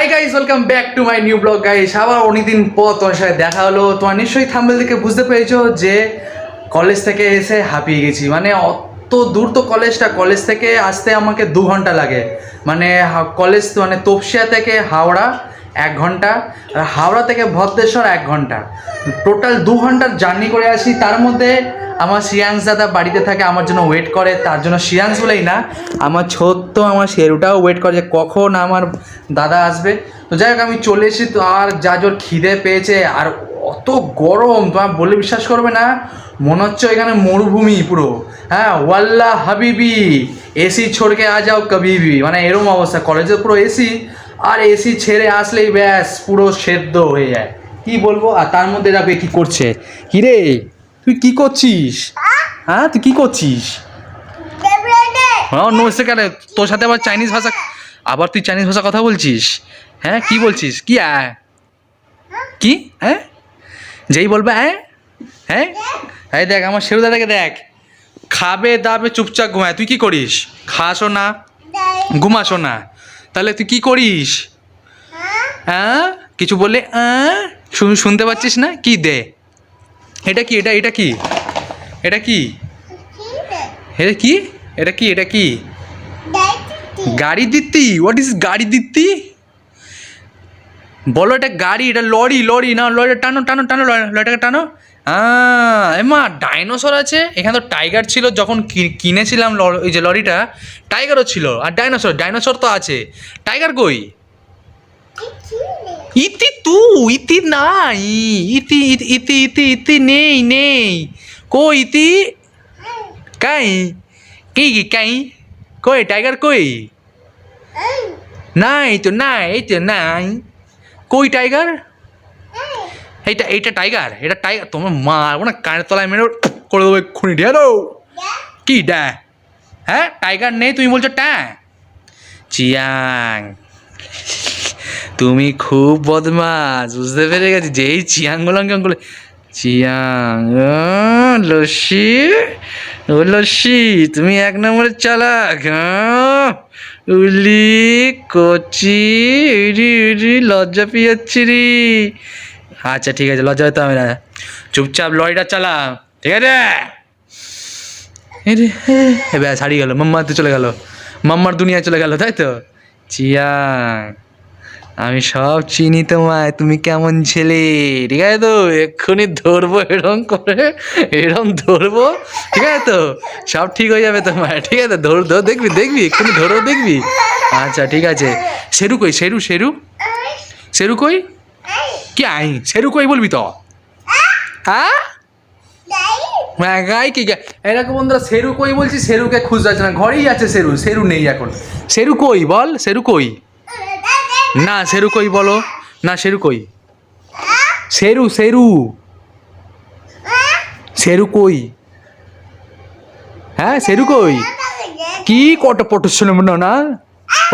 Hi guys welcome back to my new blog guys আবার অনেকদিন পর তোমার সাথে দেখা হলো। তোমার নিশ্চয়ই থাম্বেল থেকে বুঝতে পেরেছ যে কলেজ থেকে এসে হাঁপিয়ে গেছি। মানে অত দূর তো কলেজটা কলেজ থেকে আসতে আমাকে দু ঘণ্টা লাগে। মানে কলেজ মানে তপসিয়া থেকে হাওড়া এক ঘণ্টা, আর হাওড়া থেকে ভদ্রেশ্বর এক ঘণ্টা। টোটাল দু ঘণ্টার জার্নি করে আসি। তার মধ্যে আমার শ্রিয়াংশ দাদা বাড়িতে থাকে, আমার জন্য ওয়েট করে, তার জন্য শ্রিয়াংশ বলেই না, আমার ছোট্ট আমার শেরুটাও ওয়েট করে যে কখন আমার দাদা আসবে। তো যাই হোক, আমি চলে এসেছি, তো আর যা জোর খিদে পেয়েছে, আর অত গরম তোমার বলে বিশ্বাস করবে না, মনে হচ্ছে এখানে মরুভূমি পুরো। হ্যাঁ ওয়াল্লা হাবিবি এসি ছোড়কে আ যাও কবিবি মানে এরম অবস্থা কলেজে পুরো এসি আর এসি ছেড়ে আসলেই ব্যাস, পুরো সেদ্ধ হয়ে যায়। কি বলব? আর তার মধ্যে দেখো কি করছে। কি রে তুই কি করছিস? হ্যাঁ তুই কি করছিস? হ্যাঁ নমস্তে কেন তোর সাথে আবার চাইনিজ ভাষা আবার তুই চাইনিজ ভাষা কথা বলছিস? হ্যাঁ কি বলছিস? কি আয় কি? হ্যাঁ? যেই বলবে হ্যাঁ? হ্যাঁ? এই দেখ আমার শেরু দাদাকে দেখ। খাবে দাবে চুপচাপ ঘুমায়। তুই কি করিস? খাসও না ঘুমাসও না তাহলে তুই কি করিস? হ্যাঁ? কিছু বললে শুনতে পাচ্ছিস না? কি দে? এটা কি? এটা এটা কি? এটা কি? এটা কি? এটা কি? এটা কি? গাড়ি দিতি হোয়াট ইজ গাড়ি দিতি বলো এটা গাড়ি, এটা লরি লরি না লরি টানো টানো টানো, লরি- লরিটাকে টানো। এমা ডাইনোসর আছে। এখানে তো টাইগার ছিল, যখন কিনেছিলাম ওই যে লরিটা টাইগারও ছিল। আর ডাইনোসর ডাইনোসর তো আছে। টাইগার কই? ইতি তু ইতি নাই, ইতি ইতি ইতি ইতি নেই নেই। কই ইতি? কাই? কি কি, কাই? কই, টাইগার কই? নাই তো নাই, এই তো নাই। কই টাইগার? এইটা এইটা টাইগার, এটা টাইগার। তোমার মারবো না, কানের তলায় মেরে করে দেবো এক্ষুনি ঢেলো কি ড্যা হ্যাঁ টাইগার নেই, তুমি বলছো ট্যা চিয়াং। তুমি খুব বদমাস বুঝতে পেরে গেছি। যেই চিয়াং বললাম কেমন করলে চিয়াং লস্যি ও লস্যি তুমি এক নম্বরে চালাক উলি কচি ইরি ইরি লজ্জা পেয়েছি রি। আচ্ছা ঠিক আছে লজ্জা হতে হবে না। চুপচাপ লরিটা চালা ঠিক আছে? এরে, এ ব্যাস হারিয়ে গেল। মাম্মাতে চলে গেল। মাম্মার দুনিয়ায় চলে গেল তাই তো? চিয়াং। আমি সব চিনি তোমায়, তুমি কেমন ছেলে? ঠিক আছে তো? এক্ষুনি ধরবো, এরম করে, এরম ধরবো, ঠিক আছে তো? সব ঠিক হয়ে যাবে তোমার, ঠিক আছে? ধর ধর, দেখবি দেখবি, এক্ষুনি ধরো, দেখবি। আচ্ছা ঠিক আছে। শেরু কই, সেরু শেরু শেরু কই? কি আই শেরু কই বলবি তো? হ্যাঁ? হ্যাঁ গাই কি গা- এরকম বন্ধুরা, সেরু কই বলছি, সেরুকে খুঁজতে যাচ্ছে না। ঘরেই আছে সেরু সেরু নেই এখন। সেরু কই বল? সেরু কই? না সেরু কই বলো? না সেরু কই? সেরু সেরু। সেরু কই? হ্যাঁ সেরু কই? কি কত পট শুনে মনে না?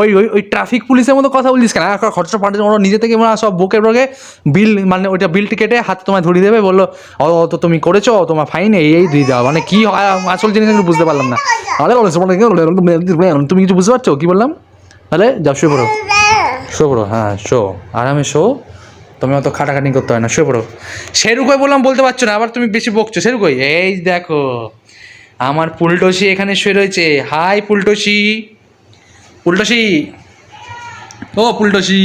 ওই ওই ওই ট্রাফিক পুলিশের মতো কথা বলিস কেন? আর খরচা পাঠাতে ওরা নিজে থেকে মনে সব বুকে বুকে বিল মানে ওইটা বিল টিকেটে হাত তোমায় ধরিয়ে দেবে বলল ও ও তো তুমি করেছ তোমার ফাইন এই এই দিয়ে দাও। মানে কি আসল জিনিস আমি বুঝতে পারলাম না। বলো, তুমি কিছু বুঝতে পারছ? কি বললাম? তাহলে যাও শুয়ে পড়ো। শুয়ে পড়ো হ্যাঁ শো। আরামে শো? তুমি অত খাটাখাটি করতে হয় না শুয়ে পড়ো সেরুকই বললাম, বলতে পারছ না, আবার তুমি বেশি বকছো সেরুকই এই দেখো, আমার পুলটসি এখানে শুয়ে রয়েছে। হাই পুলটসি পুলটসি ও পুলটসি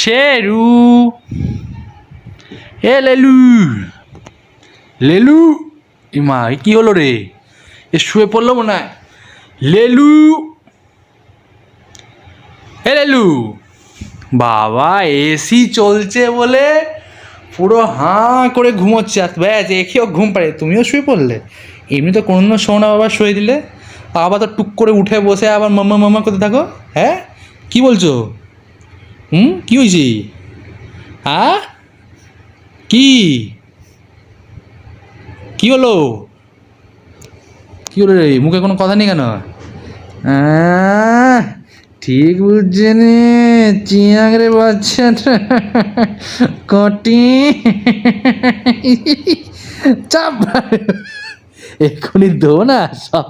শেরু। এ, লেলু। লেলু? ইমা কি হলো রে? এ শুয়ে পড়ল মনে হয়। লেলু। এ, লেলু। বাবা এসি চলছে বলে পুরো হাঁ করে ঘুমোচ্ছে। আর ব্যাস, একেও ঘুম পারে তুমিও শুয়ে পড়লে। এমনি তো কোনো না বাবা, শুয়ে দিলে। আবার তো টুক করে উঠে বসে আবার মাম্মা মাম্মা করতে থাকো। হ্যাঁ? কি বলছো? হুম? কি হয়েছে? হ্যাঁ কি? কি হলো? কি হলো রে? মুখে কোনো কথা নেই কেন? ঠিক বুঝছে নে, চিয়াং রে বাচ্চাটা কটি? চাপ। এক্ষুনি দেবো না, সব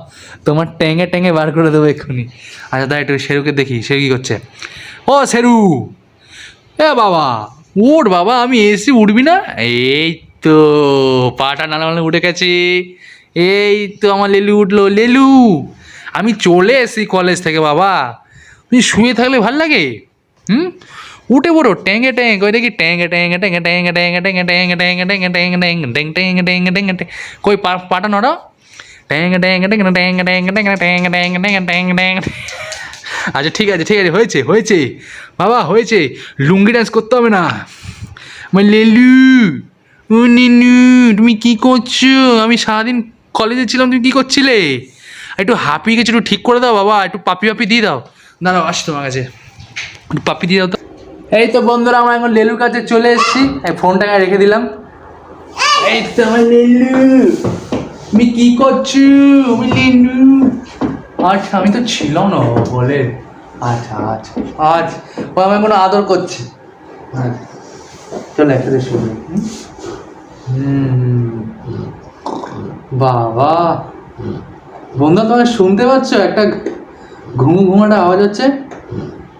তোমার ট্যাঙে ট্যাঙে বার করে দেবো এক্ষুনি। আচ্ছা দাঁড়া একটু শেরুকে দেখি, সে কী করছে? ও শেরু এ বাবা, উঠ বাবা, আমি এসি উঠবি না? এই তো, পাটা নানা নানা উঠে গেছে। এই তো আমার লেলু উঠল। লেলু, আমি চলে এসি কলেজ থেকে বাবা। তুই শুয়ে থাকলে ভালো লাগে হুম উঠে পড়ো ট্যাঙ্গে ট্যাঙ্গ ওই দেখি ট্যাঙ্গে ট্যাঙ্গে ট্যাঙ্গে ট্যাঙ্গে ট্যাঙ্গে ট্যাঙ্গে ট্যাঙ্গে ট্যাঙ্গে ট্যাঙ্গে ট্যাঙ্গে ট্যাঙ্গে ট্যাঙ্গে ট্যাঙ্গে ট্যাঙ্গে ট্যাঙ্গে ট্যাঙ্গে কই পা পাটা নড়াও ট্যাঙ্গে ট্যাঙ্গে ট্যাঙ্গে ট্যাঙ্গে ট্যাঙ্গে ট্যাঙ্গে ট্যাঙ্গে ট্যাঙ্গে ট্যাঙ্গে ট্যাঙ্গে ট্যাঙ্গে আচ্ছা ঠিক আছে ঠিক আছে হয়েছে হয়েছে বাবা হয়েছে লুঙ্গি ডান্স করতে হবে না আমার লেলু ও নিনু তুমি কী করছ আমি সারাদিন কলেজে ছিলাম তুমি কী করছিলে একটু হাঁপিয়ে গেছে একটু ঠিক করে দাও বাবা একটু পাপি পাপি দিয়ে দাও দাঁড়াও আসি তোমার কাছে। পাপি দিয়ে দাও এই তো বন্ধুরা, আমরা এখন লেলুর কাছে চলে এসেছি। ফোনটাকে রেখে দিলাম। এই তো আমার লেলু। তুমি কি করছ? আমি লেলু। আচ্ছা আমি তো ছিলাম না বলে। আচ্ছা আচ্ছা আচ্ছা ও আমায় কোনো আদর করছে। হ্যাঁ চলো একসাথে শুনি। বাবা। বন্ধু তোমাকে শুনতে পাচ্ছ? একটা ঘুমু ঘুমাটা আওয়াজ হচ্ছে।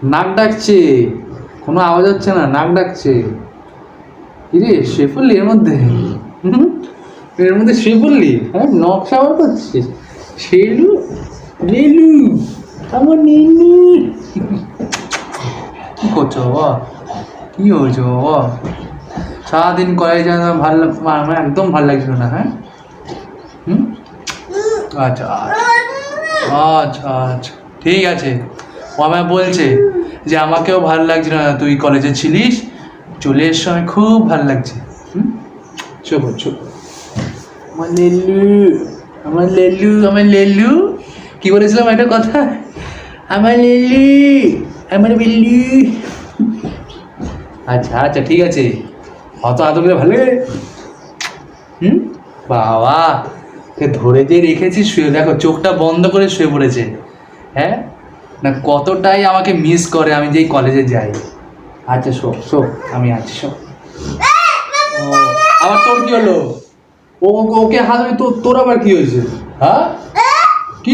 নাক ডাকছে। কোনো আওয়াজ হচ্ছে না, নাক ডাকছে। ইরে শুয়ে পড়লি এর মধ্যে? এর মধ্যে শুয়ে পড়লি হ্যাঁ নকশা আবার করছিস। শেলু? লেলু? আমার নিনু? কি করছ বাবা? কি হয়েছে বাবা? সারাদিন কলেজে যাওয়া ভালো আমার একদম ভালো লাগছিল না হ্যাঁ? হুম? আচ্ছা আচ্ছা আচ্ছা আচ্ছা। ঠিক আছে। ও আমায় বলছে যে, আমাকেও ভালো লাগছে না, তুই কলেজে ছিলিস? চলে এসছো আমি খুব ভালো লাগছে। হুম? চোখ চোখ আমার লেলু আমার লেলু আমার লেলু কি বলেছিলাম একটা কথা? আমার লেলু আমার বিল্লু। আচ্ছা আচ্ছা ঠিক আছে। অত করে ভালো? হুম? বাবা, ধরে যে রেখেছি শুয়ে, দেখো, চোখটা বন্ধ করে শুয়ে পড়েছে। হ্যাঁ না কতটাই আমাকে মিস করে আমি যেই কলেজে যাই আচ্ছা শো শো আমি আছি শো আবার তোর কি হলো ও ওকে হাত তো তোর আবার কি হয়েছে হ্যাঁ কি?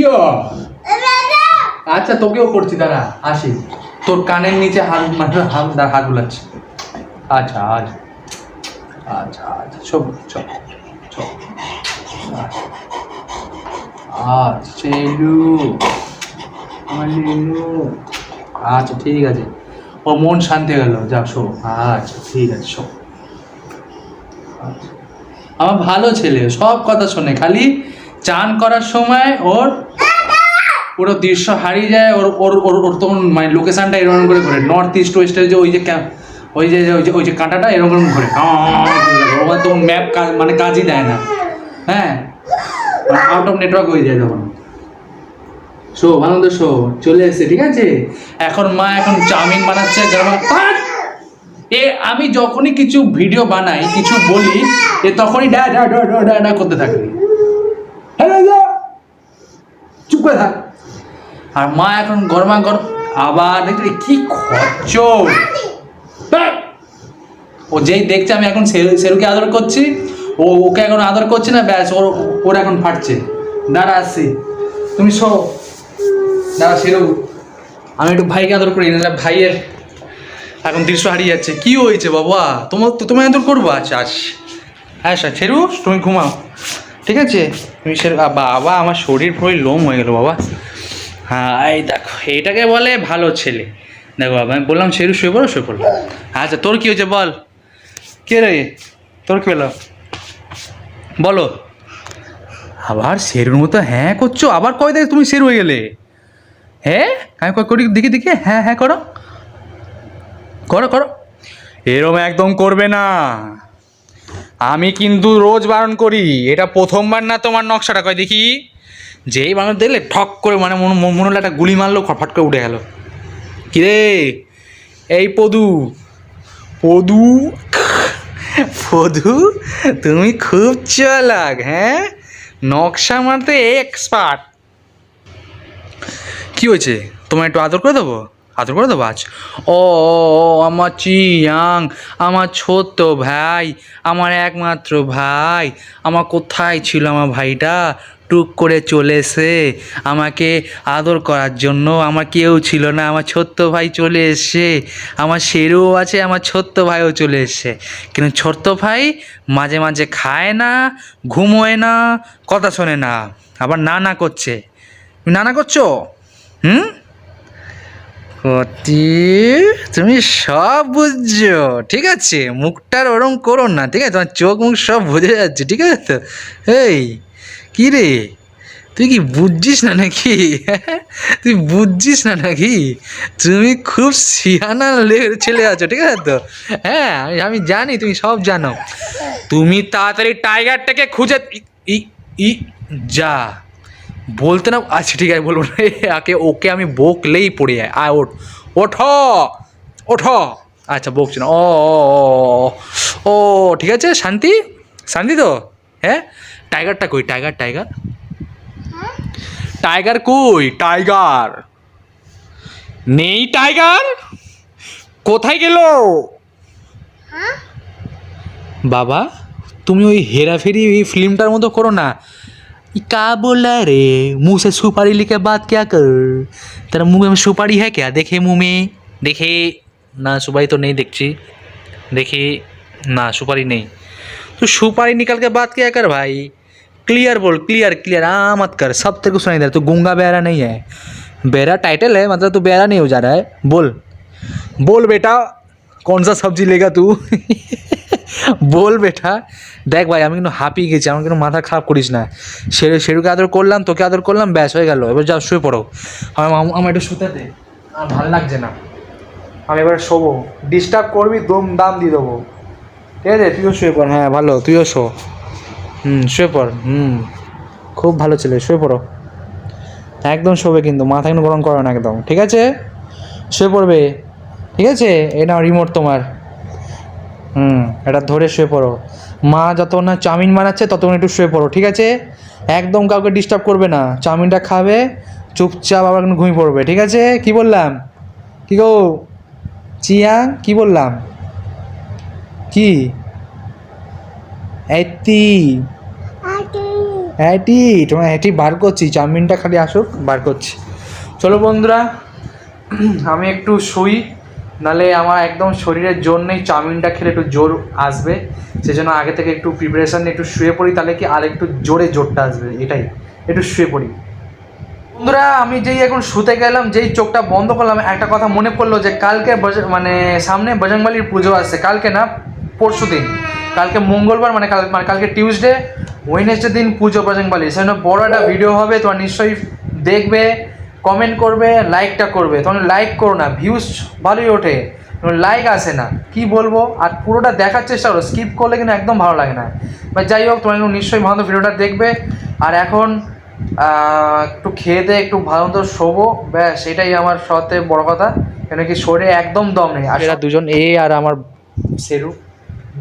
আচ্ছা তোকেও করছি দাঁড়া আসি তোর কানের নিচে হাত মানে হাত হাত বুলাচ্ছে আচ্ছা আচ্ছা আচ্ছা আচ্ছা সব চল চল আচ্ছা আচ্ছা ঠিক আছে। ও মন শান্তি গেল। যা শো। আচ্ছা ঠিক আছে, শো। আমার ভালো ছেলে, সব কথা শোনে। খালি চান করার সময় ওর পুরো দৃশ্য হারিয়ে যায়, ওর ওর ওর ওর তখন মানে লোকেশনটা এরকম করে করে নর্থ ইস্ট ওয়েস্টের যে ওই যে ওই যে ওই যে ওই যে কাঁটাটা এরকম ঘুরে। ওর তখন ম্যাপ মানে কাজই দেয় না। হ্যাঁ আউট অফ নেটওয়ার্ক হয়ে যায় তখন। শো আনন্দ শো চলে এসে ঠিক আছে? এখন মা এখন চাউমিন বানাচ্ছে আহ! এ, আমি যখনই কিছু ভিডিও বানাই, কিছু বলি, এ তখনই ডা ডা ডা ডা ডা করতে থাকবে চুপ করে থাক। আর মা এখন গরমা গরম, আবার দেখছি কি খরচ ও যেই দেখছে, আমি এখন সেরু সেরুকে আদর করছি। ও, ওকে এখন আদর করছে না, ব্যাস, ওর ওর এখন ফাটছে। দাঁড়া, আসছি। তুমি শো দাঁড়া সেরু আমি একটু ভাইকে আদর করি না ভাইয়ের এখন দৃশ্য হারিয়ে যাচ্ছে। কি হয়েছে বাবা? তোমার তো তোমায় আদর করব? আচ্ছা আস হ্যাঁ স্যার ছেরু তুমি ঘুমাও। ঠিক আছে? তুমি সে বাবা, আমার শরীর পুরো লোম হয়ে গেল বাবা। হ্যাঁ এই দেখো এইটাকে বলে ভালো ছেলে। দেখো বাবা, আমি বললাম শেরু শুয়ে পড়ো, শুয়ে পড়ল আচ্ছা তোর কি হয়েছে বল? কে রে? তোর কি হলো? বলো। আবার শেরুর মতো হ্যাঁ করছ? আবার কয় দেখ তুমি শেরু হয়ে গেলে? হ্যাঁ আমি করি? দেখি দেখি। হ্যাঁ হ্যাঁ করো। করো করো। এরম একদম করবে না। আমি কিন্তু রোজ বারণ করি। এটা প্রথমবার না তোমার নকশাটা? কয় দেখি। যেই মানুষ দেখলে ঠক করে মানে মনে হলো একটা গুলি মারলো ফট করে উঠে গেল। কিরে এই পদু। পদু? পদু? তুমি খুব চালাক হ্যাঁ? নকশা মারতে এক্সপার্ট কি হয়েছে? তোমার একটু আদর করে দেবো? আদর করে দেবো আজ? ও আমার চিয়াং, আমার ছোট্ট ভাই, আমার একমাত্র ভাই, আমার কোথায় ছিল আমার ভাইটা? টুক করে চলে এসে আমাকে আদর করার জন্য আমার কেউ ছিল না, আমার ছোট্ট ভাই চলে এসছে, আমার শেরুও আছে, আমার ছোট্ট ভাইও চলে এসছে। কিন্তু ছোট্ট ভাই মাঝে মাঝে খায় না, ঘুমোয় না, কথা শোনে না, আবার না না করছে। তুমি না না করছ? হুম? কতি তুমি সব বুঝছ, ঠিক আছে? মুখটার ওরম করো না, ঠিক আছে? তোমার চোখ মুখ সব বুঝে যাচ্ছে, ঠিক আছে তো? এই, কি রে? তুই কি বুঝছিস না নাকি? তুই বুঝছিস না নাকি? তুমি খুব সিয়ানা ছেলে আছো, ঠিক আছে তো? হ্যাঁ আমি- জানি, তুমি সব জানো। তুমি তাড়াতাড়ি টাইগারটাকে খুঁজে ই- ই, যা। বলতে না আচ্ছা ঠিক আছে বলব না। আকে ওকে আমি বকলেই পড়ে যায়। আয় ওঠ। ওঠ ওঠ আচ্ছা বকছি না। ও ও, ঠিক আছে শান্তি? শান্তি তো? হ্যাঁ? টাইগারটা কই? Tiger Tiger? টাইগার কই? টাইগার। নেই টাইগার? কোথায় গেল? বাবা তুমি ওই হেরাফেরি ওই ফিল্মটার মতো করো না। क्या बोल रहा है रे मुँह से सुपारी लेके बात क्या कर? तेरा मुँह में सुपारी है क्या? देखे मुँह में। देखे। ना, सुपारी तो नहीं देखची। देखे। ना, सुपारी नहीं। तो सुपारी निकल के बात क्या कर भाई? क्लियर बोल क्लियर क्लियर हाँ मत कर। सब तेरे को सुनाई दे रहा तू गूँगा बहरा नहीं है। बहरा टाइटल है मतलब तू बहरा नहीं हो जा रहा है। बोल। बोल बेटा, कौन सा सब्ज़ी लेगा तू? বল বেটা। দেখ ভাই, আমি কিন্তু হাঁপিয়ে গেছি, আমার কিন্তু মাথা খারাপ করিস না। সেরু সেরুকে আদর করলাম, তোকে আদর করলাম, ব্যাস, হয়ে গেল। এবার যাও শুয়ে পড়ো। আমার আমার একটু শুতে দে। আমার ভালো লাগছে না। আমি এবার শোবো। ডিস্টার্ব করবি, দম, দাম দিয়ে দেবো। ঠিক আছে? তুইও শুয়ে পড়। হ্যাঁ ভালো, তুইও শো। হুম, শুয়ে পড়। হুম, খুব ভালো ছেলে, শুয়ে পড়ো। একদম শোবে কিন্তু, মাথা কিন্তু গরম করো না একদম। ঠিক আছে? শুয়ে পড়বে। ঠিক আছে? নাও রিমোট তোমার। হুম এটা ধরে শুয়ে পড়ো। মা যতক্ষণ না চাউমিন বানাচ্ছে ততক্ষণ একটু শুয়ে পড়ো ঠিক আছে? একদম কাউকে ডিস্টার্ব করবে না। চাউমিনটা খাবে চুপচাপ আবার কিন্তু ঘুমিয়ে পড়বে ঠিক আছে? কি বললাম? কি গো? চিয়াং? কি বললাম? কি? এটি হ্যাটি তোমার হ্যাটি বার করছি চাউমিনটা খালি আসুক বার করছি। চলো বন্ধুরা আমি একটু শুই। নালে আমার একদম শরীরের জোর নেই, চাউমিনটা খেলে একটু জোর আসবে। সেজন্য আগে থেকে একটু প্রিপারেশান একটু শুয়ে পড়ি, তাহলে কি আর একটু জোরে জোরটা আসবে, এটাই। একটু শুয়ে পড়ি। বন্ধুরা, আমি যেই এখন শুতে গেলাম, যেই চোখটা বন্ধ করলাম, একটা কথা মনে পড়ল যে কালকে মানে সামনে বজরংবলির পুজো আসছে কালকে না, পরশু দিন। কালকে মঙ্গলবার মানে কাল মানে কালকে টিউসডে ওয়েনেসডে দিন পুজো বজরংবলির সেজন্য বড় একটা ভিডিও হবে, তোমরা নিশ্চয়ই দেখবে। কমেন্ট করবে লাইকটা করবে। তোমরা লাইক করো না ভিউজ ভালোই ওঠে। লাইক আসে না। কি বলব? আর পুরোটা দেখার চেষ্টা করো। স্কিপ করলে কিন্তু একদম ভালো লাগে না। বা যাই হোক তোমার কিন্তু নিশ্চয়ই ভালো ভিডিওটা দেখবে। আর এখন একটু খেয়ে দিয়ে একটু ভালো মতো শোবো। ব্যাস সেটাই আমার সবথেকে বড় কথা। কেন কি শরীরে একদম দম নেই। আর এরা দুজন এ আর আমার সেরু।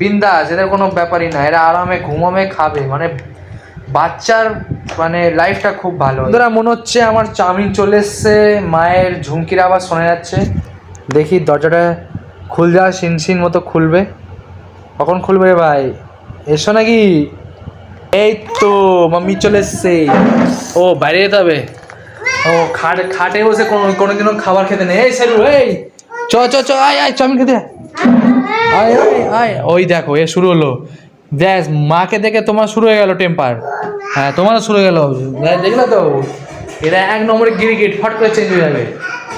বিন্দাস এদের কোনো ব্যাপারই না। এরা আরামে ঘুমাবে খাবে। মানে বাচ্চার মানে লাইফটা খুব ভালো। বন্ধুরা, মনে হচ্ছে আমার চাউমিন চলে এসছে, মায়ের ঝুমকির আবার শোনা যাচ্ছে। দেখি দরজাটা খুল যা সিনসিন মতো খুলবে। কখন খুলবে রে ভাই? এসো নাকি? এই তো, মাম্মি চলে এসছে। ও, বাইরে যেতে হবে? ও, খাট খাটে বসে কোনো কোনোদিনও খাবার খেতে নেই। এই সেলু, এই! চ চ চ, আয় আয়, চাউমিন খেতে। আয় আয় আয়, ওই দেখো, এ শুরু হলো। ব্যাস মাকে দেখে তোমার শুরু হয়ে গেল টেম্পার হ্যাঁ তোমারও শুরু হয়ে গেল। দেখলে তো? এরা এক নম্বরে গিরিগিট ফট করে চেঞ্জ হয়ে যাবে।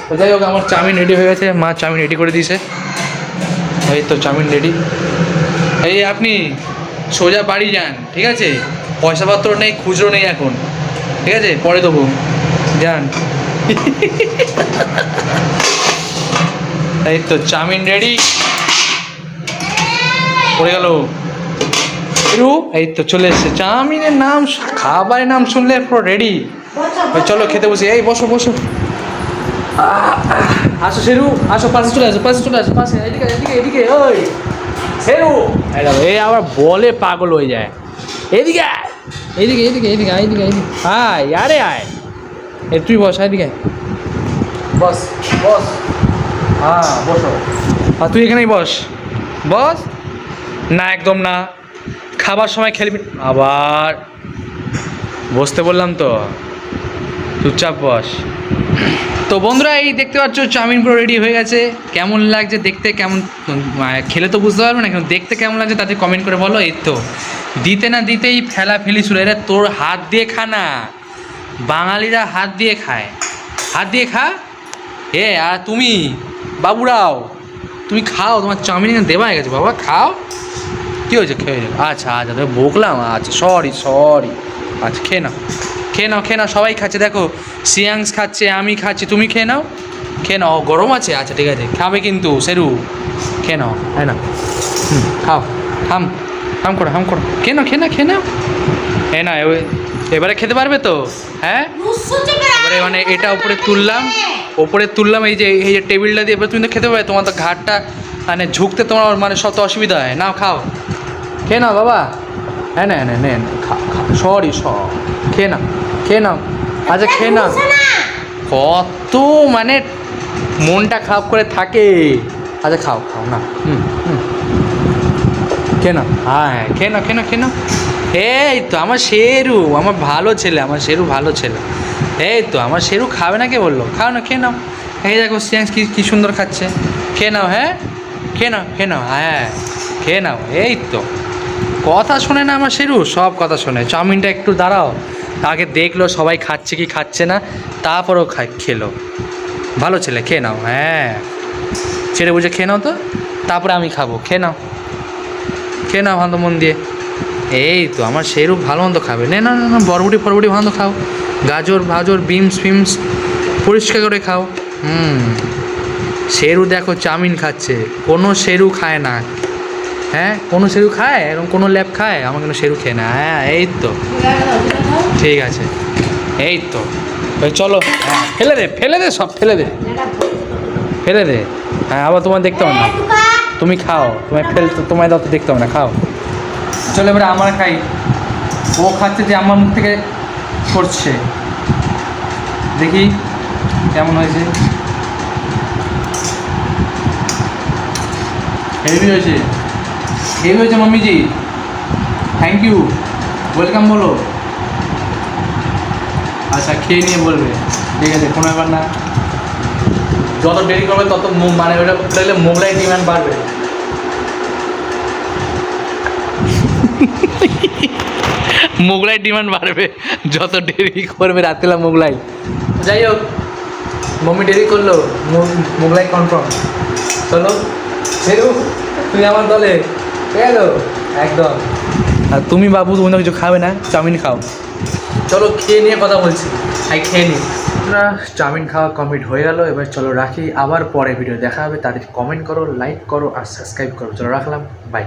তো যাই হোক, আমার চাউমিন রেডি হয়ে গেছে। মা চাউমিন রেডি করে দিয়েছে। এই তো চাউমিন রেডি এই আপনি সোজা বাড়ি যান, ঠিক আছে? পয়সাপত্র নেই, খুচরো নেই এখন। ঠিক আছে? পরে দেবো। যান। এই তো চাউমিন রেডি পড়ে গেল। রু এই তো চলে এসছে। চাউমিনের নাম খাবারের নাম শুনলে পুরো রেডি চলো খেতে বসি। এই বসো বসো। আসো শেরু, আসো, পাশে চলে আসো, পাশে চলে আসো, পাশে। এদিকে এদিকে এদিকে, ওই। শেরু। এই আবার বলে পাগল হয়ে যায়। এদিকে। এদিকে এদিকে এদিকে এদিকে এদিকে। আয়, আরে আয়। এ, তুই বস এদিকে বস বস। হ্যাঁ বসো। আর তুই এখানেই বস। বস? না, একদম না। খাবার সময় খেলবি? আবার। বসতে বললাম তো। চুপচাপ বস। তো বন্ধুরা, এই দেখতে পাচ্ছ, চাউমিন পুরো রেডি হয়ে গেছে। কেমন লাগছে দেখতে? কেমন খেলে তো বুঝতে পারবে না, কিন্তু দেখতে কেমন লাগছে তাতে কমেন্ট করে বলো। এই তো, দিতে না দিতেই ফেলা ফেলি শুরু। এরা, তোর হাত দিয়ে খা না। বাঙালিরা হাত দিয়ে খায়। হাত দিয়ে খা। এ, আর তুমি, বাবুরাও, তুমি খাও, তোমার চাউমিন দেওয়া হয়ে গেছে। বাবা, খাও। কী হয়েছে? খেয়ে আচ্ছা আচ্ছা তবে বকলাম। আচ্ছা সরি সরি আচ্ছা খেয়ে নাও। খেয়ে নাও খেয়ে নাও, সবাই খাচ্ছে। দেখো সিয়াংস খাচ্ছে, আমি খাচ্ছি। তুমি খেয়ে নাও। খেয়ে নাও। গরম আছে? আচ্ছা ঠিক আছে। খাবে কিন্তু, সেরু। খেয়ে নাও হ্যাঁ না খাও। হাম হাম করো হাম করো। খেয়ে নাও খেয়ে নাও খেয়ে নাও। হ্যাঁ না এবার- এবারে খেতে পারবে তো? হ্যাঁ? এবারে মানে এটা উপরে তুললাম। ওপরে তুললাম, এই যে এই যে টেবিলটা দিয়ে, এবার তুমি তো খেতে পারবে। তোমার তো ঘাটটা মানে ঝুঁকতে তোমার মানে সব তো অসুবিধা হয়। নাও, খাও। খেয়ে নাও বাবা। হ্যাঁ না না নেন সরি স। খেয়ে নাও খেয়ে নাও। আচ্ছা খেয়ে নাও। কত মানে মনটা খারাপ করে থাকে। আচ্ছা খাও খাও না। হুম হুম। খেয়ে নাও। হ্যাঁ হ্যাঁ খেয়ে নাও খেয়ে নাও খেয়ে নাও। এই তো আমার শেরু আমার ভালো ছেলে আমার শেরু ভালো ছেলে। এই তো আমার শেরু খাবে না কে বলল? খাও না খেয়ে নাও। এই দেখো সিয়াংস কি কী সুন্দর খাচ্ছে। খেয়ে নাও হ্যাঁ? খেয়ে নাও খেয়ে নাও হ্যাঁ খেয়ে নাও। এই তো। কথা শোনে না আমার শেরু? সব কথা শোনে। চাউমিনটা একটু দাঁড়াও। আগে দেখল সবাই খাচ্ছে কি খাচ্ছে না, তারপরেও খাই খেলো। ভালো ছেলে, খেয়ে নাও। হ্যাঁ। ছেড়ে বুঝে খেয়ে নাও তো। তারপরে আমি খাব। খেয়ে নাও। খেয়ে নাও ভালো মন দিয়ে। এই তো, আমার সেরু ভালো মন্দ খাবে। না না না না, বরবটি, ফরবটি ভালো খাও। গাজর, ভাজর বিমস ফিমস পরিষ্কার করে খাও। হুম। সেরু দেখো, চাউমিন খাচ্ছে। কোনো সেরু খায় না। হ্যাঁ কোনো সেরু খায়? এরকম কোনো ল্যাব খায়? আমার কোনো সেরু খেয়ে না। হ্যাঁ এই তো। ঠিক আছে। এই তো। চলো। হ্যাঁ ফেলে দে ফেলে দে সব, ফেলে দে। ফেলে দে। হ্যাঁ আবার তোমার দেখতে হবে না। তুমি খাও। তোমায় ফেলতে তোমায় দাও তো দেখতে হবে না, খাও। চলো এবারে আমার খাই। ও খাচ্ছে যে আমার মুখ থেকে করছে দেখি কেমন হয়েছে। হেভি হয়েছে। হেভি হয়েছে মাম্মিজি থ্যাংক ইউ ওয়েলকাম বলো। আচ্ছা খেয়ে নিয়ে বলবে। ঠিক আছে কোনো ব্যাপার না। যত দেরি করবে তত মানে ওটা দেখলে মোগলাই ডিমান্ড বাড়বে। মোগলাই ডিমান্ড বাড়বে। যত দেরি করবে রাত্রিবেলা মোগলাই যাই হোক মম্মি দেরি করল মোগলাই কনফার্ম চলো তুই আমার দলে। একদম। আর তুমি বাবু তুমি কিছু খাবে না? চাউমিন খাও। চলো খেয়ে নিয়ে কথা বলছি। আই খেয়ে নিই আমরা চাউমিন খাওয়া কমপ্লিট হয়ে গেল। এবার চলো রাখি। আবার পরে ভিডিও দেখা হবে। তাদের কমেন্ট করো লাইক করো আর সাবস্ক্রাইব করো। চলো রাখলাম। বাই